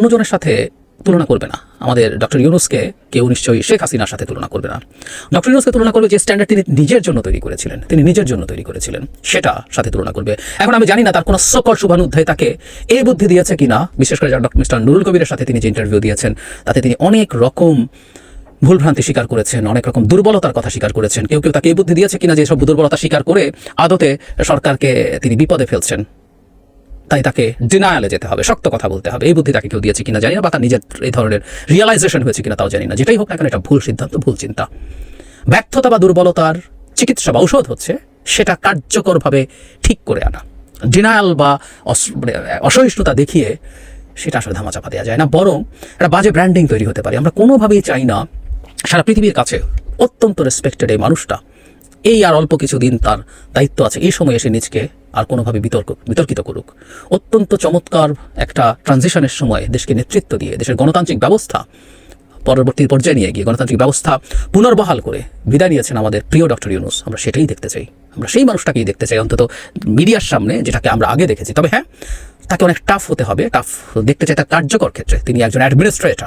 অন্যজনের সাথে তুলনা করবে না। আমাদের ডক্টর ইউনুসকে কেউ নিশ্চয়ই শেখ হাসিনার সাথে তুলনা করবে না। ডক্টর ইউনুসকে তুলনা করবে যে স্ট্যান্ডার্ড তিনি নিজের জন্য তৈরি করেছিলেন, তিনি নিজের জন্য তৈরি করেছিলেন, সেটা সাথে তুলনা করবে। এখন আমি জানি না তার কোনো সকল শুভানুধ্যায় তাকে এই বুদ্ধি দিয়েছে কিনা, বিশেষ করে ডক্টর মিস্টার নুরুল কবিরের সাথে তিনি যে ইন্টারভিউ দিয়েছেন, তাতে তিনি অনেক রকম ভুলভ্রান্তি স্বীকার করেছেন, অনেক রকম দুর্বলতার কথা স্বীকার করেছেন। কেউ কেউ তাকে এই বুদ্ধি দিয়েছে কিনা যে সব দুর্বলতা স্বীকার করে আদতে সরকারকে তিনি বিপদে ফেলছেন। তাই তাকে ডিনায়ালে যেতে হবে, শক্ত কথা বলতে হবে। এই বুদ্ধি তাকে কেউ দিয়েছে কিনা জানি না, বা তার নিজের এই ধরনের রিয়েলাইজেশন হয়েছে কিনা তাও জানি না। যেটাই হোক না কেন, এটা ভুল সিদ্ধান্ত, ভুল চিন্তা। ব্যর্থতা বা দুর্বলতার চিকিৎসা বা ঔষধ হচ্ছে, সেটা কার্যকরভাবে ঠিক করে আনা। ডিনায়াল বা মানে অসহিষ্ণুতা দেখিয়ে সেটা আসলে ধামাচাপা দেওয়া যায় না। বরং একটা বাজে ব্র্যান্ডিং তৈরি হতে পারে। আমরা কোনোভাবেই চাই না, সারা পৃথিবীর কাছে অত্যন্ত রেসপেক্টেড এই মানুষটা। এই আর অল্প কিছুদিন তার দায়িত্ব আছে। এই সময় এসে নিজকে আর কোনোভাবে বিতর্ক, বিতর্কিত করুক। অত্যন্ত চমৎকার একটা ট্রানজিশনের সময় দেশকে নেতৃত্ব দিয়ে দেশের গণতান্ত্রিক ব্যবস্থা পরবর্তী পর্যায়ে নিয়ে গিয়ে গণতান্ত্রিক ব্যবস্থা পুনর্বহাল করে বিদায় নিয়েছেন আমাদের প্রিয় ডক্টর ইউনুস। আমরা সেটাই দেখতে চাই। আমরা সেই মানুষটাকেই দেখতে চাই। অন্তত মিডিয়ার সামনে যেটাকে আমরা আগে দেখেছি। তবে হ্যাঁ তাকে অনেক টাফ হতে হবে। টাফ দেখতে চাই তার কার্যকর ক্ষেত্রে। তিনি একজন অ্যাডমিনিস্ট্রেটর